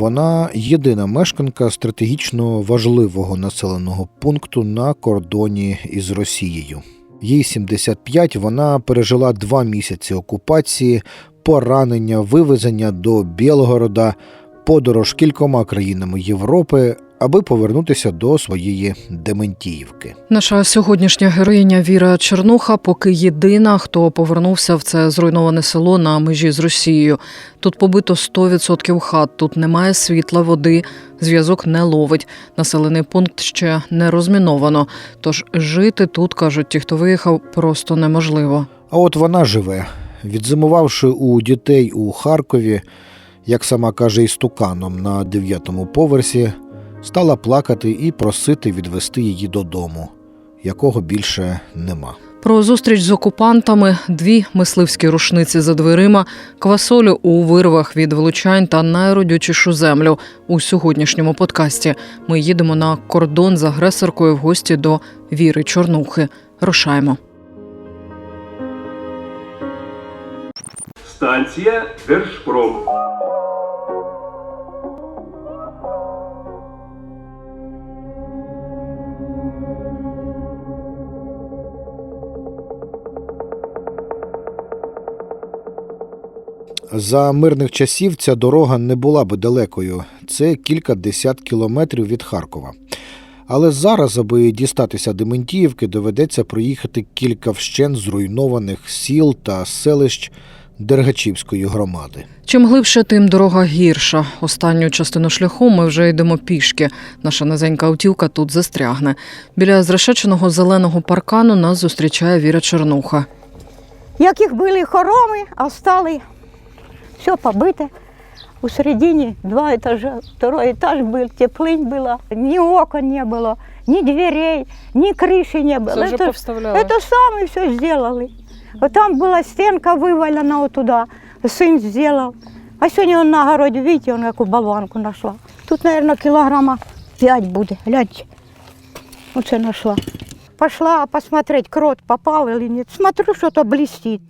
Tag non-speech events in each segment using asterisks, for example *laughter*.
Вона єдина мешканка стратегічно важливого населеного пункту на кордоні із Росією. Їй 75, вона пережила два місяці окупації, поранення, вивезення до Білгорода, подорож кількома країнами Європи, аби повернутися до своєї Дементіївки. Наша сьогоднішня героїня Віра Чернуха поки єдина, хто повернувся в це зруйноване село на межі з Росією. Тут побито 100% хат, тут немає світла, води, зв'язок не ловить. Населений пункт ще не розміновано. Тож жити тут, кажуть ті, хто виїхав, просто неможливо. А от вона живе, відзимувавши у дітей у Харкові, як сама каже, істуканом на дев'ятому поверсі, стала плакати і просити відвести її додому, якого більше нема. Про зустріч з окупантами, дві мисливські рушниці за дверима, квасолю у вирвах від влучань та найродючішу землю у сьогоднішньому подкасті. Ми їдемо на кордон з агресоркою в гості до Віри Чорнухи. Рушаємо. Станція Держпром. За мирних часів ця дорога не була би далекою. Це кілька десят кілометрів від Харкова. Але зараз, аби дістатися Дементіївки, доведеться проїхати кілька вщен зруйнованих сіл та селищ Дергачівської громади. Чим глибше, тим дорога гірша. Останню частину шляху ми вже йдемо пішки. Наша низенька автівка тут застрягне. Біля зрешеченого зеленого паркану нас зустрічає Віра Чернуха. Яких були хороми, а стали все побите. У середине два этажа, второй этаж был, теплынь была, ни окон не было, ни дверей, ни крыши не было. это, это сами все сделали. Вот там была стенка вывалена вот туда, сын сделал. А сегодня он на огороде, видите, он какую болванку нашла. Тут, наверное, килограмма пять будет, гляньте. Вот что нашла. Пошла посмотреть, крот попал или нет. Смотрю, что-то блестит.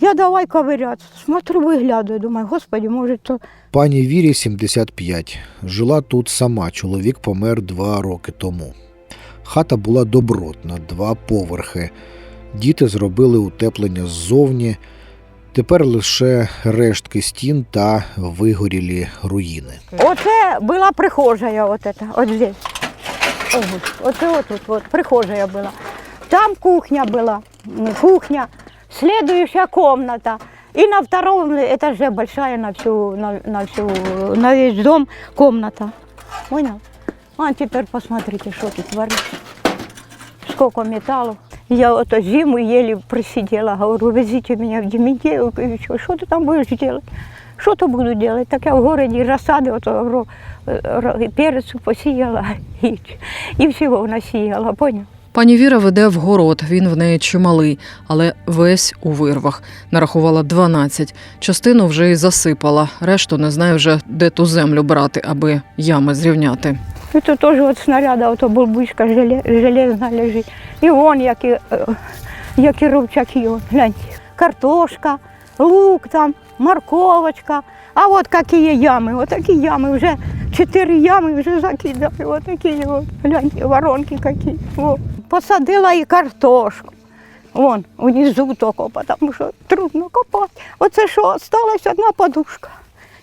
Я давай ковыряться. Смотрю, выглядываю, думаю, господи, может, то Пані Вірі 75. Жила тут сама. Чоловік помер два роки тому. Хата була добротна, два поверхи. Діти зробили утеплення ззовні. Тепер лише рештки стін та вигорілі руїни. Оце була прихожая, вот это, вот здесь. Ого, Оце вот тут, вот, прихожая была. Там кухня была, м, кухня, следующая комната. И на втором этаже большая на всю, на, на всю, на весь дом комната. Понял? А теперь посмотрите, что тут творится. Сколько металлу. Я вот зиму еле просидела, говорю, везите меня в Дементьевку. И что, что ты там будешь делать? Что то буду делать? Так я в городе рассады, вот, говорю, э, ро- перец посіяла *laughs* і, і всього насіяла, поняв? Пані Віра веде в город, він в неї чималий, але весь у вирвах. Нарахувала 12. Частину вже й засипала, решту не знає вже, де ту землю брати, аби ями зрівняти. І тут теж от снаряда, ото бурбучка желе, железна лежить. І вон які, е, які рубчаки, гляньте. Картошка, лук там, морковочка. А от які ями, от такі ями, вже чотири ями вже закидали, от такі от, гляньте, воронки які. О. Посадила і картошку. Вон, внизу копа, тому що трудно копати. Оце що, осталась одна подушка.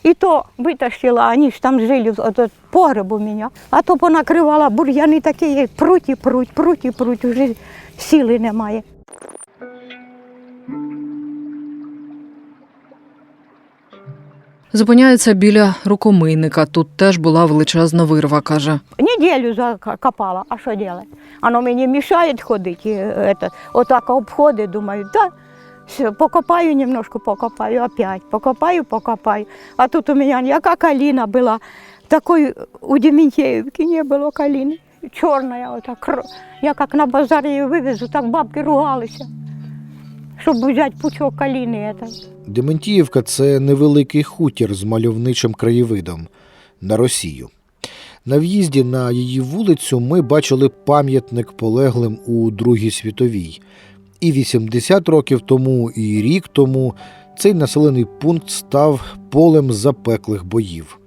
І то витащила, ані ж там жили, от погреб у мене. А то понакривала бур'яни такі, пруть і пруть, пруть і пруть, вже сили немає. Зупиняється біля рукомийника. Тут теж була величезна вирва, каже. Неделю закопала, а що делать? Оно мені мешає ходити, это, отак обходи, думаю, да, все, покопаю немножко, покопаю, опять, покопаю, покопаю. А тут у меня яка калина была, такой у Дементьевки не было калины, черная, вот так, кр- я как на базар ее вывезу, так бабки ругалися, щоб взяти пучок калини. Это. Дементіївка це невеликий хутір з мальовничим краєвидом на Росію. На в'їзді на її вулицю ми бачили пам'ятник полеглим у Другій світовій. І 80 років тому, і рік тому цей населений пункт став полем запеклих боїв.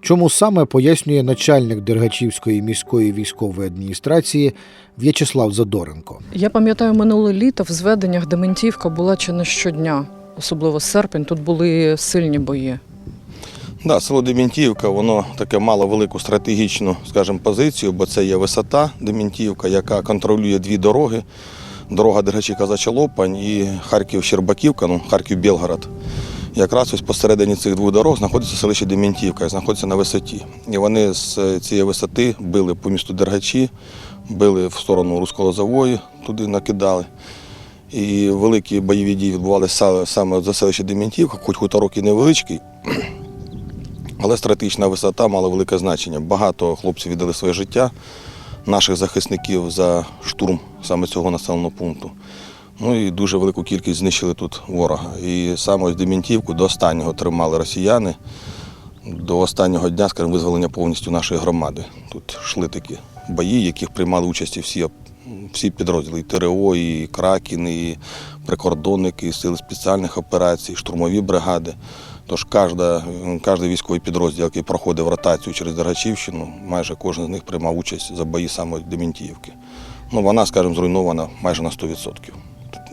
Чому саме пояснює начальник Дергачівської міської військової адміністрації В'ячеслав Задоренко. Я пам'ятаю, минуле літо в зведеннях Дементівка була чи не щодня, особливо серпень. Тут були сильні бої. Да, село Дементіївка, воно таке мало велику стратегічну, скажімо, позицію, бо це є висота Дементіївка, яка контролює дві дороги. Дорога Дергачівка Зачалопань і Харків-Щербаківка, ну, Харків-Білгород. Якраз ось посередині цих двох дорог знаходиться селище Дементіївка, яке знаходиться на висоті. І вони з цієї висоти били по місту Дергачі, били в сторону Русколозової, туди накидали. І великі бойові дії відбувалися саме за селище Дементіївка, хоч хуторок і невеличкий, *clears throat* але стратегічна висота мала велике значення. Багато хлопців віддали своє життя, наших захисників за штурм саме цього населеного пункту. Ну і дуже велику кількість знищили тут ворога. І саме ось Дементівку до останнього тримали росіяни, до останнього дня, скажімо, визволення повністю нашої громади. Тут йшли такі бої, в яких приймали участь і всі, всі підрозділи, і ТРО, і Кракін, і прикордонники, і сили спеціальних операцій, штурмові бригади. Тож кожна, кожен військовий підрозділ, який проходив ротацію через Дергачівщину, майже кожен з них приймав участь за бої саме Дементіївки. Ну, вона, скажімо, зруйнована майже на 100%.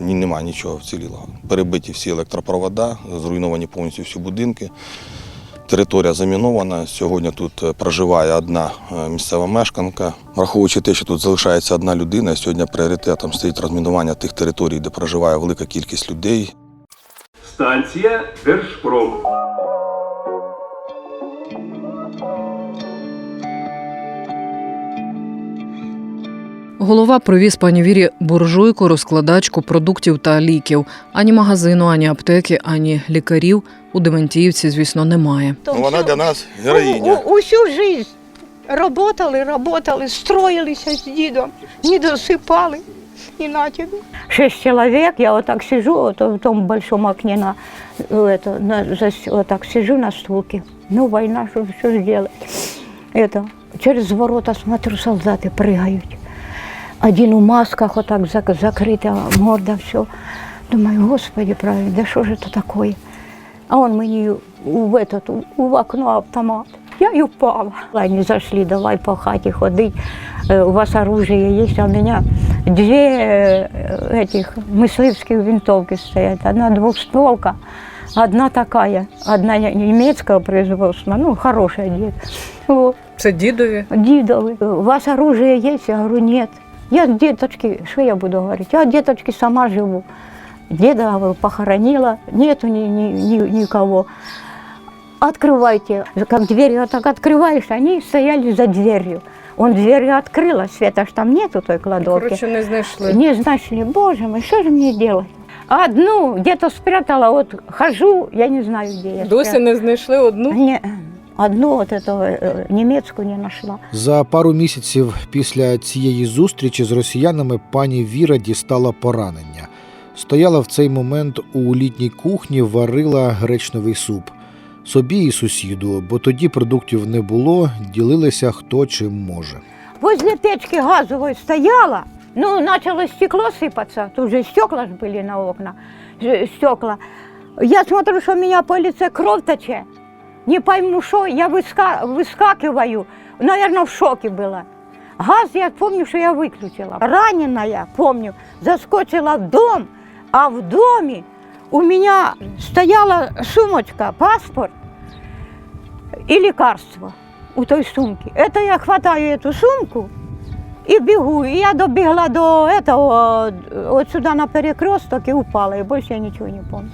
Немає нічого вцілілого. Перебиті всі електропровода, зруйновані повністю всі будинки. Територія замінована. Сьогодні тут е, проживає одна е, місцева мешканка. Враховуючи те, що тут залишається одна людина, сьогодні пріоритетом стоїть розмінування тих територій, де проживає велика кількість людей. Станція Держпром. Голова привіз пані Вірі буржуйку, розкладачку продуктів та ліків. Ані магазину, ані аптеки, ані лікарів у Дементіївці, звісно, немає. Ну, вона для нас У, героїня. у, усю жизнь работали, работали, строилися з дідом, не досипали. І на тебе. Шесть человек, я вот так сижу вот в том большом окне, на, это, на, зас- вот так сижу на стулке. Ну, война, что, что сделать? Это, через ворота смотрю, солдаты прыгают. Один у масках, вот так зак- закрыта морда, все. Думаю, господи, правильно, да что же это такое? А он мне в, этот, в окно автомат. Я и упала. Они зашли, давай по хате ходить. Э, У вас оружие есть, а у меня две э, этих мысливских винтовки стоят. Одна двухстволка, одна такая, одна немецкого производства, ну, хорошая дед. Вот. Це дідові. Дидовы, у вас оружие есть? Я говорю, нет. Я с деточки, что я буду говорить? Я от деточки сама живу. Деда говорю, похоронила, нету ни, ни, ни- никого. Открывайте. Как дверь вот так открываешь, они стояли за дверью. Он дверью открыла, Света ж там нету той кладовки. не знайшли. Не нашли, боже мой, что же мне делать? Одну где-то спрятала, вот хожу, я не знаю, где я спрятала. не знайшли одну. Не, одну вот эту э, немецкую не нашла. За пару місяців після цієї зустрічі з росіянами пані Віра дістала поранення. Стояла в цей момент у літній кухні, варила гречневий суп. Собі і сусіду, бо тоді продуктів не було, ділилися хто чим може. Возле печки газовой стояла, ну, начало стекло сыпаться, тут же стекла ж были на окна, ж- стекла. Я смотрю, что у меня по лице кровь течет. Не пойму, что, я выска- выскакиваю, наверное, в шоке была. Газ я помню, що я виключила. Ранена я, помню, заскочила в дом, а в домі у мене стояла сумочка, паспорт и лекарство у той сумки. Это я хватаю эту сумку и бегу. И я добегла до этого, вот сюда на перекресток и упала. И больше я ничего не помню.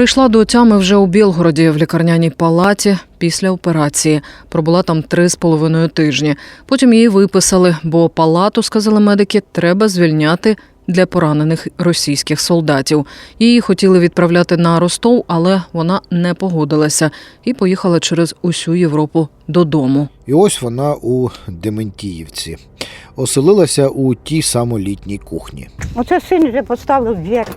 Прийшла до тями вже у Білгороді в лікарняній палаті після операції. Пробула там три з половиною тижні. Потім її виписали, бо палату, сказали медики, треба звільняти для поранених російських солдатів. Її хотіли відправляти на Ростов, але вона не погодилася і поїхала через усю Європу додому. І ось вона у Дементіївці. Оселилася у тій самолітній кухні. Оце син вже поставив двері.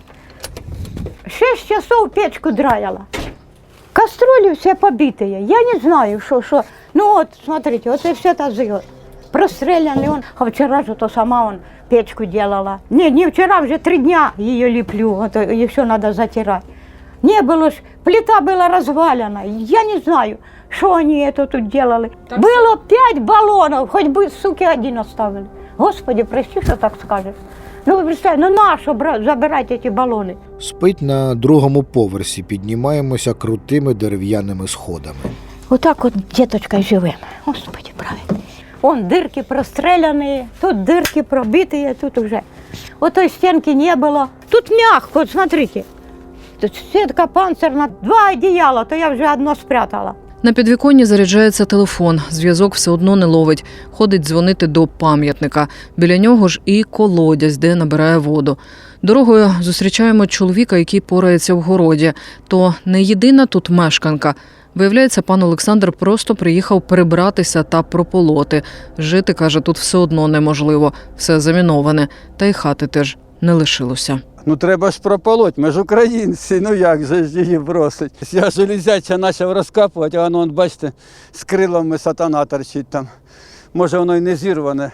Шесть часов печку драяла. Кастрюли все побитые. Я не знаю, что, что. Ну вот, смотрите, вот и все тазы. Вот. Простреляный он. А вчера же то сама он печку делала. Не, не вчера, уже три дня ее леплю. Вот, и все надо затирать. Не было ж, плита была развалена. Я не знаю, что они это тут делали. Было пять баллонов, хоть бы, суки, один оставили. Господи, прости, что так скажешь. Ну, вы представьте, ну на что бра- забирать эти баллоны? Спить на другому поверсі, піднімаємося крутими дерев'яними сходами. Отак от діточкою живемо. Господи, правильно. Вон дырки простреляные, тут дырки пробитые, тут уже. Вот той стенки не было. Тут мягко, вот смотрите. Тут сетка панцирна, два одеяла, то я вже одно спрятала. На підвіконні заряджається телефон. Зв'язок все одно не ловить. Ходить дзвонити до пам'ятника. Біля нього ж і колодязь, де набирає воду. Дорогою зустрічаємо чоловіка, який порається в городі. То не єдина тут мешканка. Виявляється, пан Олександр просто приїхав перебратися та прополоти. Жити, каже, тут все одно неможливо, все заміноване, та й хати теж не лишилося. Ну треба ж прополоть, ми ж українці, ну як же ж її бросить. Я железяча почав розкапувати, а воно, бачите, з крилами сатана торчить там. Може воно і не зірване.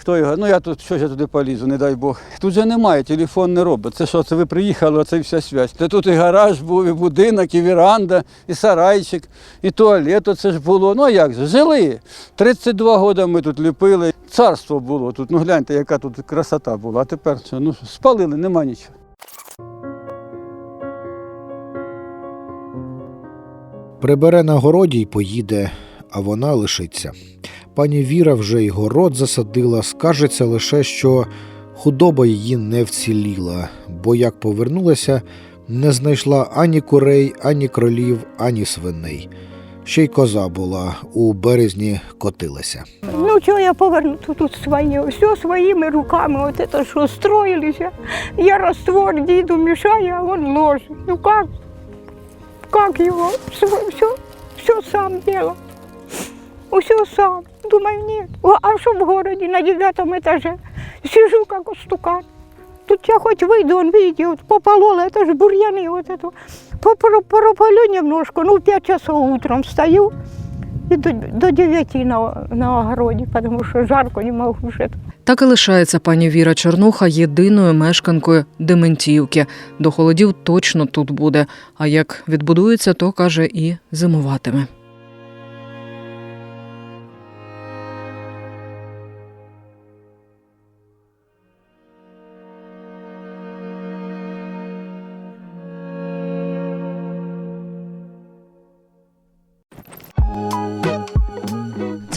Хто його? Ну я тут що ж я туди полізу, не дай Бог. Тут же немає, телефон не робить. Це що, це ви приїхали, оце вся связь. Та тут і гараж був, і будинок, і віранда, і сарайчик, і туалет оце ж було. Ну а як же? Жили. 32 роки ми тут ліпили. Царство було тут. Ну гляньте, яка тут красота була. А тепер що? Ну спалили, нема нічого. Прибере на городі й поїде, а вона лишиться. Пані Віра вже й город засадила, скажеться лише, що худоба її не вціліла, бо як повернулася, не знайшла ані курей, ані кролів, ані свиней. Ще й коза була, у березні котилася. Ну, чого я поверну тут, своє, все своїми руками, от это що строїлися. Я раствор діду мішаю, а він ложить. Ну как? Как його? Все, все, все сам делал. Все сам. Думаю, нет. О, А что в городе на девятом этаже? Сижу как стукан. Тут я хоть выйду, он видите, вот пополола, это же бурьяны, вот это. Попро- Прополю немножко, ну, в 5 часов утром встаю и до, до 9 на, на огороде, потому что жарко не могу уже. Так і лишається пані Віра Чернуха єдиною мешканкою Дементіївки. До холодів точно тут буде. А як відбудується, то каже і зимуватиме.